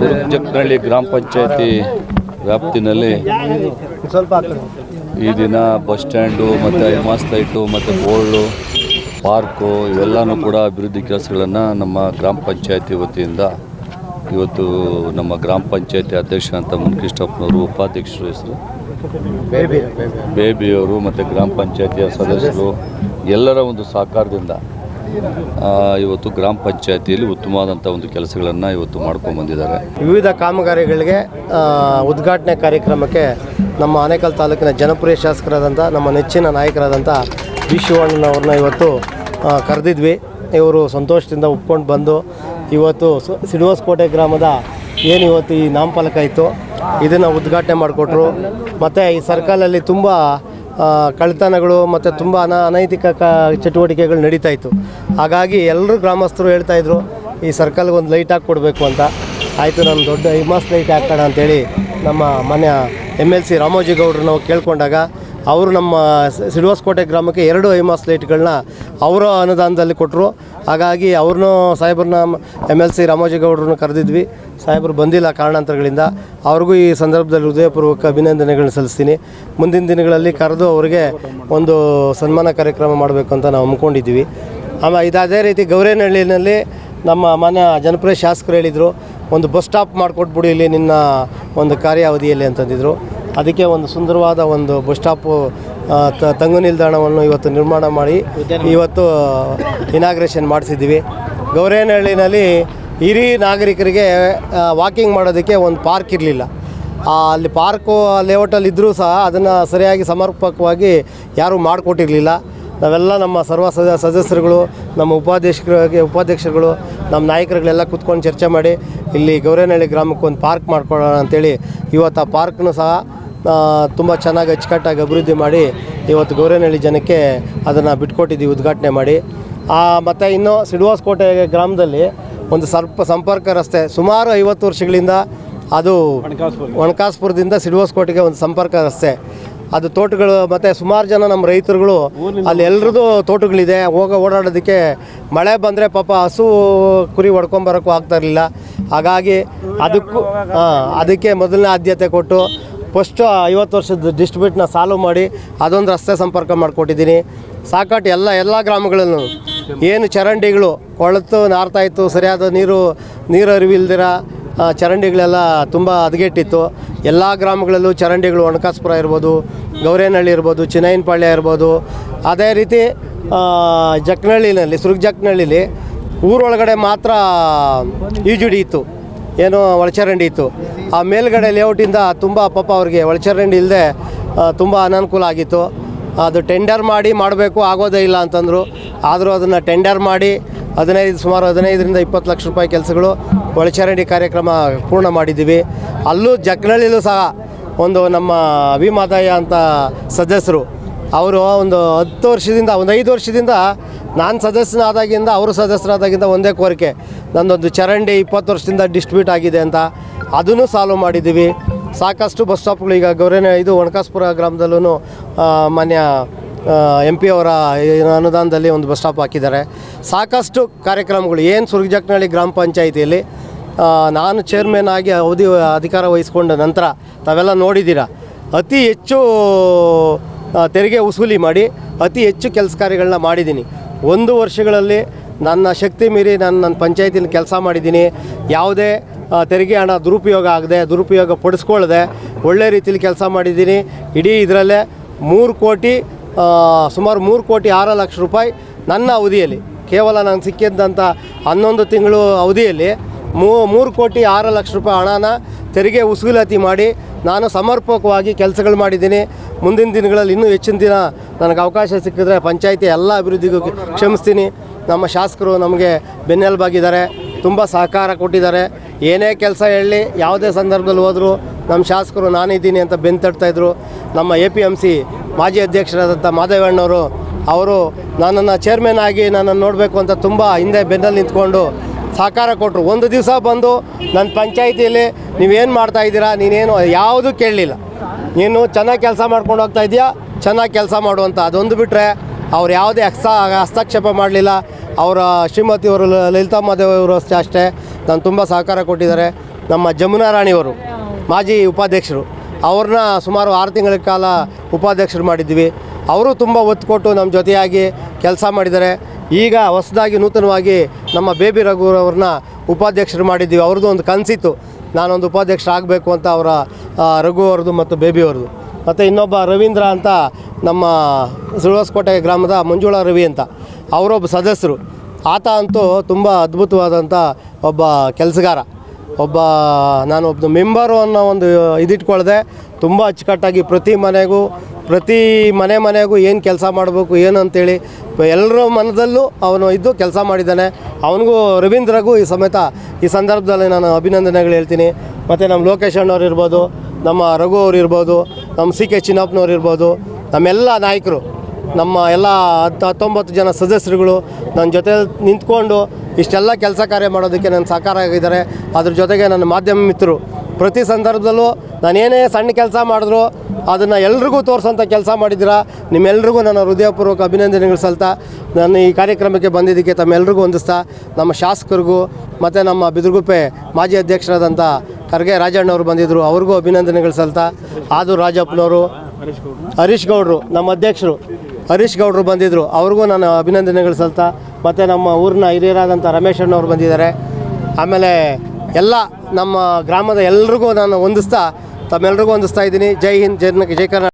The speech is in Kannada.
ಸುರ್ಜಕ್ನಹಳ್ಳಿ ಗ್ರಾಮ ಪಂಚಾಯತಿ ವ್ಯಾಪ್ತಿನಲ್ಲಿ ಈ ದಿನ ಬಸ್ ಸ್ಟ್ಯಾಂಡು ಮತ್ತು ಹಿಮಾಸ್ ಲೈಟು ಮತ್ತು ಬೋರ್ಡು, ಪಾರ್ಕು ಇವೆಲ್ಲನೂ ಕೂಡ ಅಭಿವೃದ್ಧಿ ಕೆಲಸಗಳನ್ನು ನಮ್ಮ ಗ್ರಾಮ ಪಂಚಾಯತಿ ವತಿಯಿಂದ ಇವತ್ತು ನಮ್ಮ ಗ್ರಾಮ ಪಂಚಾಯತಿ ಅಧ್ಯಕ್ಷ ಅಂತ ಮುನ್ಕೃಷ್ಣಪ್ಪನವರು, ಉಪಾಧ್ಯಕ್ಷರು ಹೆಸರು. ಬೇಬಿ ಬೇಬಿ ಬೇಬಿಯವರು ಮತ್ತು ಗ್ರಾಮ ಪಂಚಾಯತಿಯ ಸದಸ್ಯರು ಎಲ್ಲರ ಒಂದು ಸಹಕಾರದಿಂದ ಇವತ್ತು ಗ್ರಾಮ ಪಂಚಾಯತಿಯಲ್ಲಿ ಉತ್ತಮವಾದಂಥ ಒಂದು ಕೆಲಸಗಳನ್ನು ಇವತ್ತು ಮಾಡ್ಕೊಂಡು ಬಂದಿದ್ದಾರೆ. ವಿವಿಧ ಕಾಮಗಾರಿಗಳಿಗೆ ಉದ್ಘಾಟನೆ ಕಾರ್ಯಕ್ರಮಕ್ಕೆ ನಮ್ಮ ಆನೇಕಲ್ ತಾಲೂಕಿನ ಜನಪ್ರಿಯ ಶಾಸಕರಾದಂಥ ನಮ್ಮ ನೆಚ್ಚಿನ ನಾಯಕರಾದಂಥ ವಿ ಶಿವಣ್ಣನವ್ರನ್ನ ಇವತ್ತು ಕರೆದಿದ್ವಿ. ಇವರು ಸಂತೋಷದಿಂದ ಒಪ್ಕೊಂಡು ಬಂದು ಇವತ್ತು ಸಿಡುವಸ್ಕೋಟೆ ಗ್ರಾಮದ ಏನು ಇವತ್ತು ಈ ನಾಮಫಲಕ ಇತ್ತು, ಇದನ್ನು ಉದ್ಘಾಟನೆ ಮಾಡಿಕೊಟ್ರು. ಮತ್ತು ಈ ಸರ್ಕಲಲ್ಲಿ ತುಂಬ ಕಳ್ತನಗಳು ಮತ್ತು ತುಂಬ ಅನ, ಅನೈತಿಕ ಕ, ಚಟುವಟಿಕೆಗಳು ನಡೀತಾ ಇತ್ತು. ಹಾಗಾಗಿ ಎಲ್ಲರೂ ಗ್ರಾಮಸ್ಥರು ಹೇಳ್ತಾಯಿದ್ರು ಈ ಸರ್ಕಲ್ಗೆ ಒಂದು ಲೈಟ್ ಹಾಕಿ ಕೊಡಬೇಕು ಅಂತ. ಆಯಿತು ನಮ್ಮ ದೊಡ್ಡ ಹಿಮಾಸ್ ಲೈಟ್ ಹಾಕೋಣ ಅಂತೇಳಿ ನಮ್ಮ ಮನೆಯ ಎಂ ಎಲ್ ಸಿ ರಾಮೋಜಿ ಗೌಡ್ರು ನಾವು ಕೇಳ್ಕೊಂಡಾಗ, ಅವರು ನಮ್ಮ ಸಿಡುವಾಸ್ಕೋಟೆ ಸಿಡುವಸ್ಕೋಟೆ ಗ್ರಾಮಕ್ಕೆ ಎರಡು ಐಮಾಸ್ ಲೈಟ್ಗಳನ್ನ ಅವರ ಅನುದಾನದಲ್ಲಿ ಕೊಟ್ಟರು. ಹಾಗಾಗಿ ಅವ್ರನ್ನೂ ಸಾಹೇಬ್ರನ್ನ ಎಂ ಎಲ್ ಸಿ ರಾಮೋಜಿಗೌಡ್ರನ್ನ ಕರೆದಿದ್ವಿ. ಸಾಹೇಬರು ಬಂದಿಲ್ಲ ಕಾರಣಾಂತರಗಳಿಂದ. ಅವ್ರಿಗೂ ಈ ಸಂದರ್ಭದಲ್ಲಿ ಹೃದಯಪೂರ್ವಕ ಅಭಿನಂದನೆಗಳನ್ನ ಸಲ್ಲಿಸ್ತೀನಿ. ಮುಂದಿನ ದಿನಗಳಲ್ಲಿ ಕರೆದು ಅವರಿಗೆ ಒಂದು ಸನ್ಮಾನ ಕಾರ್ಯಕ್ರಮ ಮಾಡಬೇಕು ಅಂತ ನಾವು ಹಮ್ಮಿಕೊಂಡಿದ್ದೀವಿ ಆಮೇಲೆ ಇದು ರೀತಿ ಗೌರೇನಹಳ್ಳಿನಲ್ಲಿ ನಮ್ಮ ಮನೆ ಜನಪ್ರಿಯ ಶಾಸಕರು ಹೇಳಿದರು, ಒಂದು ಬಸ್ ಸ್ಟಾಪ್ ಮಾಡಿಕೊಟ್ಬಿಡಿ ಇಲ್ಲಿ ನಿನ್ನ ಒಂದು ಕಾರ್ಯಾವಧಿಯಲ್ಲಿ ಅಂತಂದಿದ್ರು. ಅದಕ್ಕೆ ಒಂದು ಸುಂದರವಾದ ಒಂದು ಬಸ್ ಸ್ಟಾಪು ತಂಗು ನಿಲ್ದಾಣವನ್ನು ಇವತ್ತು ನಿರ್ಮಾಣ ಮಾಡಿ ಇವತ್ತು ಇನಾಗ್ರೇಷನ್ ಮಾಡಿಸಿದ್ದೀವಿ. ಗೌರೇನಹಳ್ಳಿನಲ್ಲಿ ಹಿರಿಯ ನಾಗರಿಕರಿಗೆ ವಾಕಿಂಗ್ ಮಾಡೋದಕ್ಕೆ ಒಂದು ಪಾರ್ಕ್ ಇರಲಿಲ್ಲ. ಅಲ್ಲಿ ಪಾರ್ಕು ಲೇಔಟಲ್ಲಿ ಇದ್ದರೂ ಸಹ ಅದನ್ನು ಸರಿಯಾಗಿ ಸಮರ್ಪಕವಾಗಿ ಯಾರೂ ಮಾಡಿಕೊಟ್ಟಿರಲಿಲ್ಲ. ನಾವೆಲ್ಲ ನಮ್ಮ ಸರ್ವ ಸದ ಸದಸ್ಯರುಗಳು ನಮ್ಮ ಉಪಾಧ್ಯಕ್ಷರಿಗೆ ಉಪಾಧ್ಯಕ್ಷರುಗಳು ನಮ್ಮ ನಾಯಕರುಗಳೆಲ್ಲ ಕೂತ್ಕೊಂಡು ಚರ್ಚೆ ಮಾಡಿ ಇಲ್ಲಿ ಗೌರೇನಹಳ್ಳಿ ಗ್ರಾಮಕ್ಕೆ ಒಂದು ಪಾರ್ಕ್ ಮಾಡ್ಕೊಳ್ಳೋಣ ಅಂತೇಳಿ ಇವತ್ತು ಆ ಪಾರ್ಕ್ನು ಸಹ ತುಂಬ ಚೆನ್ನಾಗಿ ಅಚ್ಚುಕಟ್ಟಾಗಿ ಅಭಿವೃದ್ಧಿ ಮಾಡಿ ಇವತ್ತು ಗೌರೇನಹಳ್ಳಿ ಜನಕ್ಕೆ ಅದನ್ನು ಬಿಟ್ಕೊಟ್ಟಿದ್ದೀವಿ ಉದ್ಘಾಟನೆ ಮಾಡಿ. ಮತ್ತು ಇನ್ನು ಸಿಡುವಾಸ್ಕೋಟೆ ಗ್ರಾಮದಲ್ಲಿ ಒಂದು ಸರ್ಪ ಸಂಪರ್ಕ ರಸ್ತೆ ಸುಮಾರು ಐವತ್ತು ವರ್ಷಗಳಿಂದ ಅದು ಒಣಕಾಸ್ಪುರದಿಂದ. ಸಿಡುವಸ್ಕೋಟೆಗೆ ಒಂದು ಸಂಪರ್ಕ ರಸ್ತೆ. ಅದು ತೋಟಗಳು ಮತ್ತು ಸುಮಾರು ಜನ ನಮ್ಮ ರೈತರುಗಳು ಅಲ್ಲಿ ಎಲ್ರದ್ದು ತೋಟಗಳಿದೆ ಹೋಗ ಓಡಾಡೋದಕ್ಕೆ ಮಳೆ ಬಂದರೆ ಪಾಪ ಹಸು ಕುರಿ ಹೊಡ್ಕೊಂಬರೋಕ್ಕೂ ಆಗ್ತಾ ಇರಲಿಲ್ಲ. ಹಾಗಾಗಿ ಅದಕ್ಕೂ ಹಾಂ ಅದಕ್ಕೆ ಮೊದಲನೇ ಆದ್ಯತೆ ಕೊಟ್ಟು ಫಸ್ಟು ಐವತ್ತು ವರ್ಷದ ಡಿಸ್ಟ್ರಿಬ್ಯೂಟ್ನ ಸಾಲ್ವ್ ಮಾಡಿ ಅದೊಂದು ರಸ್ತೆ ಸಂಪರ್ಕ ಮಾಡಿಕೊಟ್ಟಿದ್ದೀನಿ. ಸಾಕಾಟು ಎಲ್ಲ ಎಲ್ಲ ಗ್ರಾಮಗಳಲ್ಲೂ ಏನು ಚರಂಡಿಗಳು ಕೊಳತು, ನಾರ್ತಾ ಇತ್ತು, ಸರಿಯಾದ ನೀರು ನೀರು ಅರಿವಿಲ್ದಿರ ಚರಂಡಿಗಳೆಲ್ಲ ತುಂಬ ಹದಗೆಟ್ಟಿತ್ತು. ಎಲ್ಲ ಗ್ರಾಮಗಳಲ್ಲೂ ಚರಂಡಿಗಳು ಒಣಕಾಸ್ಪುರ ಇರ್ಬೋದು, ಗೌರೇನಹಳ್ಳಿ ಇರ್ಬೋದು, ಚಿನ್ನಯ್ಯನಪಾಳ್ಯ ಇರ್ಬೋದು. ಅದೇ ರೀತಿ ಜಕ್ನಹಳ್ಳಿನಲ್ಲಿ ಸುರುಗ್ಜಕ್ನಹಳ್ಳಿಲಿ ಊರೊಳಗಡೆ ಮಾತ್ರ ಈಜುಡಿ ಇತ್ತು. ಏನು ಒಳಚರಂಡಿ ಇತ್ತು. ಆ ಮೇಲ್ಗಡೆ ಲೇಔಟಿಂದ ತುಂಬ ಪಾಪ ಅವ್ರಿಗೆ ಒಳಚರಂಡಿ ಇಲ್ಲದೆ ತುಂಬ ಅನಾನುಕೂಲ ಆಗಿತ್ತು. ಅದು ಟೆಂಡರ್ ಮಾಡಿ ಮಾಡಬೇಕು, ಆಗೋದೇ ಇಲ್ಲ ಅಂತಂದರು. ಆದರೂ ಅದನ್ನು ಟೆಂಡರ್ ಮಾಡಿ ಹದಿನೈದು, ಸುಮಾರು ಹದಿನೈದರಿಂದ ಇಪ್ಪತ್ತು ಲಕ್ಷ ರೂಪಾಯಿ ಕೆಲಸಗಳು ಒಳಚರಂಡಿ ಕಾರ್ಯಕ್ರಮ ಪೂರ್ಣ ಮಾಡಿದ್ದೀವಿ. ಅಲ್ಲೂ ಜಕ್ನಳ್ಳಿಲೂ ಸಹ ಒಂದು ನಮ್ಮ ಅಭಿಮಾದಯ ಅಂತ ಸದಸ್ಯರು, ಅವರು ಒಂದು ಹತ್ತು ವರ್ಷದಿಂದ, ಒಂದು ಐದು ವರ್ಷದಿಂದ ನಾನು ಸದಸ್ಯನಾದಾಗಿಂದ, ಅವರು ಸದಸ್ಯರಾದಾಗಿಂದ ಒಂದೇ ಕೋರಿಕೆ ನನ್ನೊಂದು ಚರಂಡಿ ಇಪ್ಪತ್ತು ವರ್ಷದಿಂದ ಡಿಸ್ಟ್ರಿಬ್ಯೂಟ್ ಆಗಿದೆ ಅಂತ. ಅದನ್ನು ಸಾಲ್ವ್ ಮಾಡಿದ್ದೀವಿ. ಸಾಕಷ್ಟು ಬಸ್ ಸ್ಟಾಪ್ಗಳು ಈಗ ಗೌರೇನ ಇದು ಒಣಕಾಸ್ಪುರ ಗ್ರಾಮದಲ್ಲೂ ಮಾನ್ಯ ಎಂ ಪಿ ಅವರ ಅನುದಾನದಲ್ಲಿ ಒಂದು ಬಸ್ ಸ್ಟಾಪ್ ಹಾಕಿದ್ದಾರೆ. ಸಾಕಷ್ಟು ಕಾರ್ಯಕ್ರಮಗಳು. ಏನು ಸುರ್ಗಜಕ್ನಹಳ್ಳಿ ಗ್ರಾಮ ಪಂಚಾಯಿತಿಯಲ್ಲಿ ನಾನು ಚೇರ್ಮನ್ ಆಗಿ ಅವಧಿ, ಅಧಿಕಾರ ವಹಿಸ್ಕೊಂಡ ನಂತರ ತಾವೆಲ್ಲ ನೋಡಿದ್ದೀರಾ. ಅತಿ ಹೆಚ್ಚು ತೆರಿಗೆ ವಸೂಲಿ ಮಾಡಿ, ಅತಿ ಹೆಚ್ಚು ಕೆಲಸ ಕಾರ್ಯಗಳನ್ನ ಮಾಡಿದ್ದೀನಿ. ಒಂದು ವರ್ಷಗಳಲ್ಲಿ ನನ್ನ ಶಕ್ತಿ ಮೀರಿ ನಾನು ನನ್ನ ಪಂಚಾಯತಿನ ಕೆಲಸ ಮಾಡಿದ್ದೀನಿ. ಯಾವುದೇ ತೆರಿಗೆ ಹಣ ದುರುಪಯೋಗ ಆಗದೆ, ದುರುಪಯೋಗ ಪಡಿಸ್ಕೊಳ್ಳದೆ ಒಳ್ಳೆ ರೀತಿಯಲ್ಲಿ ಕೆಲಸ ಮಾಡಿದ್ದೀನಿ. ಇಡೀ ಇದರಲ್ಲೇ ಮೂರು ಕೋಟಿ ಸುಮಾರು ಮೂರು ಕೋಟಿ ಆರು ಲಕ್ಷ ರೂಪಾಯಿ ನನ್ನ ಅವಧಿಯಲ್ಲಿ, ಕೇವಲ ನಾನು ಸಿಕ್ಕಿದ್ದಂಥ ಹನ್ನೊಂದು ತಿಂಗಳು ಅವಧಿಯಲ್ಲಿ ಮೂ, ಮೂರು ಕೋಟಿ ಆರು ಲಕ್ಷ ರೂಪಾಯಿ ಹಣನ ತೆರಿಗೆ ವಸೂಲಾತಿ ಮಾಡಿ ನಾನು ಸಮರ್ಪಕವಾಗಿ ಕೆಲಸಗಳು ಮಾಡಿದ್ದೀನಿ. ಮುಂದಿನ ದಿನಗಳಲ್ಲಿ ಇನ್ನೂ ಹೆಚ್ಚಿನ ದಿನ ನನಗೆ ಅವಕಾಶ ಸಿಕ್ಕಿದ್ರೆ ಪಂಚಾಯಿತಿ ಎಲ್ಲ ಅಭಿವೃದ್ಧಿಗೂ ಕ್ಷಮಿಸ್ತೀನಿ. ನಮ್ಮ ಶಾಸಕರು ನಮಗೆ ಬೆನ್ನೆಲುಬಾಗಿದ್ದಾರೆ. ತುಂಬ ಸಹಕಾರ ಕೊಟ್ಟಿದ್ದಾರೆ. ಏನೇ ಕೆಲಸ ಹೇಳಿ, ಯಾವುದೇ ಸಂದರ್ಭದಲ್ಲಿ ಹೋದರೂ ನಮ್ಮ ಶಾಸಕರು ನಾನಿದ್ದೀನಿ ಅಂತ ಬೆಂತಡ್ತಾ ಇದ್ರು. ನಮ್ಮ ಎ ಪಿ ಎಂ ಸಿ ಮಾಜಿ ಅಧ್ಯಕ್ಷರಾದಂಥ ಮಾದೇವಣ್ಣವರು ಅವರು ನನ್ನನ್ನು ಚೇರ್ಮನ್ ಆಗಿ ನನ್ನನ್ನು ನೋಡಬೇಕು ಅಂತ ತುಂಬ ಹಿಂದೆ ಬೆನ್ನಲ್ಲಿ ನಿಂತ್ಕೊಂಡು ಸಹಕಾರ ಕೊಟ್ಟರು ಒಂದು ದಿವಸ ಬಂದು ನನ್ನ ಪಂಚಾಯಿತಿಯಲ್ಲಿ ನೀವೇನು ಮಾಡ್ತಾ ಇದ್ದೀರಾ, ನೀನೇನು ಯಾವುದೂ ಕೇಳಲಿಲ್ಲ. ನೀನು ಚೆನ್ನಾಗಿ ಕೆಲಸ ಮಾಡ್ಕೊಂಡು ಹೋಗ್ತಾ ಇದೆಯಾ ಚೆನ್ನಾಗಿ ಕೆಲಸ ಮಾಡುವಂಥ ಅದೊಂದು ಬಿಟ್ಟರೆ ಅವ್ರು ಯಾವುದೇ ಹಸ್ತ ಹಸ್ತಕ್ಷೇಪ ಮಾಡಲಿಲ್ಲ. ಅವರ ಮಾದೇವ್ ಅವರು ಅಷ್ಟೇ ಅಷ್ಟೇ. ನಾನು ತುಂಬ ಸಹಕಾರ ಕೊಟ್ಟಿದ್ದಾರೆ. ನಮ್ಮ ಜಮುನಾ ರಾಣಿಯವರು ಮಾಜಿ ಉಪಾಧ್ಯಕ್ಷರು, ಅವ್ರನ್ನ ಸುಮಾರು ಆರು ತಿಂಗಳ ಕಾಲ ಉಪಾಧ್ಯಕ್ಷರು ಮಾಡಿದ್ವಿ. ಅವರು ತುಂಬ ಒತ್ತು ಕೊಟ್ಟು ನಮ್ಮ ಜೊತೆಯಾಗಿ ಕೆಲಸ ಮಾಡಿದ್ದಾರೆ. ಈಗ ಹೊಸದಾಗಿ ನೂತನವಾಗಿ ನಮ್ಮ ಬೇಬಿ ರಘುರವ್ರನ್ನ ಉಪಾಧ್ಯಕ್ಷರು ಮಾಡಿದ್ದೀವಿ. ಅವ್ರದ್ದು ಒಂದು ಕನಸಿತ್ತು. ನಾನೊಂದು ಉಪಾಧ್ಯಕ್ಷರು ಆಗಬೇಕು ಅಂತ ಅವರ ರಘು ಅವ್ರದ್ದು ಮತ್ತು ಬೇಬಿ ಅವ್ರದ್ದು. ಮತ್ತು ಇನ್ನೊಬ್ಬ ರವೀಂದ್ರ ಅಂತ ನಮ್ಮ ಸುಳಸ್ಕೋಟೆ ಗ್ರಾಮದ ಮಂಜುಳಾ ರವಿ ಅಂತ. ಅವರೊಬ್ಬ ಸದಸ್ಯರು. ಆತ ಅಂತೂ ತುಂಬ ಅದ್ಭುತವಾದಂಥ ಒಬ್ಬ ಕೆಲಸಗಾರ. ಒಬ್ಬ, ನಾನು ಒಬ್ಬ ಮೆಂಬರು ಅನ್ನೋ ಒಂದು ಇದಿಟ್ಕೊಳ್ಳದೆ ತುಂಬ ಅಚ್ಚುಕಟ್ಟಾಗಿ ಪ್ರತಿ ಮನೆಗೂ, ಪ್ರತಿ ಮನೆ ಮನೆಗೂ ಏನು ಕೆಲಸ ಮಾಡಬೇಕು, ಏನು ಅಂತೇಳಿ, ಎಲ್ಲರ ಮನದಲ್ಲೂ ಅವನು ಇದ್ದು ಕೆಲಸ ಮಾಡಿದ್ದಾನೆ. ಅವನಿಗೂ ರವೀಂದ್ರಗೂ ಈ ಸಮೇತ ಈ ಸಂದರ್ಭದಲ್ಲಿ ನಾನು ಅಭಿನಂದನೆಗಳು ಹೇಳ್ತೀನಿ. ಮತ್ತು ನಮ್ಮ ಲೋಕೇಶ್ ಅಣ್ಣವ್ರು ಇರ್ಬೋದು, ನಮ್ಮ ರಘು ಅವ್ರು ಇರ್ಬೋದು, ನಮ್ಮ ಸಿ ಕೆ ಚಿನ್ನಪ್ಪನವ್ರು ಇರ್ಬೋದು, ನಮ್ಮೆಲ್ಲ ನಾಯಕರು. ನಮ್ಮ ಎಲ್ಲ ಹತ್ತು ಹತ್ತೊಂಬತ್ತು ಜನ ಸದಸ್ಯರುಗಳು ನನ್ನ ಜೊತೆ ನಿಂತ್ಕೊಂಡು ಇಷ್ಟೆಲ್ಲ ಕೆಲಸ ಕಾರ್ಯ ಮಾಡೋದಕ್ಕೆ ನನ್ನ ಸಹಕಾರ ಆಗಿದ್ದಾರೆ. ಅದ್ರ ಜೊತೆಗೆ ನನ್ನ ಮಾಧ್ಯಮ ಮಿತ್ರರು. ಪ್ರತಿ ಸಂದರ್ಭದಲ್ಲೂ ನಾನೇನೇ ಸಣ್ಣ ಕೆಲಸ ಮಾಡಿದ್ರು ಅದನ್ನು ಎಲ್ರಿಗೂ ತೋರಿಸೋಂಥ ಕೆಲಸ ಮಾಡಿದ್ದೀರಾ? ನಿಮ್ಮೆಲ್ರಿಗೂ ನನ್ನ ಹೃದಯಪೂರ್ವಕ ಅಭಿನಂದನೆಗಳು ಸಲ್ತಾ. ನಾನು ಈ ಕಾರ್ಯಕ್ರಮಕ್ಕೆ ಬಂದಿದ್ದಕ್ಕೆ ತಮ್ಮೆಲ್ರಿಗೂ ಹೊಂದಿಸ್ತಾ ನಮ್ಮ ಶಾಸಕರಿಗೂ ಮತ್ತು ನಮ್ಮ ಬಿದ್ರಗುಪ್ಪೆ ಮಾಜಿ ಅಧ್ಯಕ್ಷರಾದಂಥ ಖರ್ಗೆ ರಾಜಣ್ಣವರು ಬಂದಿದ್ದರು ಅವ್ರಿಗೂ ಅಭಿನಂದನೆಗಳು ಸಲ್ತಾ. ಆದು ರಾಜಪ್ಪನವರು, ಹರೀಶ್ ಗೌಡರು, ನಮ್ಮ ಅಧ್ಯಕ್ಷರು. ಹರೀಶ್ ಗೌಡರು ಬಂದಿದ್ದರು ಅವ್ರಿಗೂ ನಾನು ಅಭಿನಂದನೆಗಳು ಸಲ್ತಾ. ಮತ್ತು ನಮ್ಮ ಊರಿನ ಹಿರಿಯರಾದಂಥ ರಮೇಶ್ ಅಣ್ಣವ್ರು ಬಂದಿದ್ದಾರೆ. ಆಮೇಲೆ ಎಲ್ಲ ನಮ್ಮ ಗ್ರಾಮದ ಎಲ್ರಿಗೂ ನಾನು ಹೊಂದಿಸ್ತಾ ತಮ್ಮೆಲ್ರಿಗೂ ಹೊಂದಿಸ್ತಾ ಇದ್ದೀನಿ. ಜೈ ಹಿಂದ್, ಜೈ ಜೈ ಕರ್ನಾಟಕ.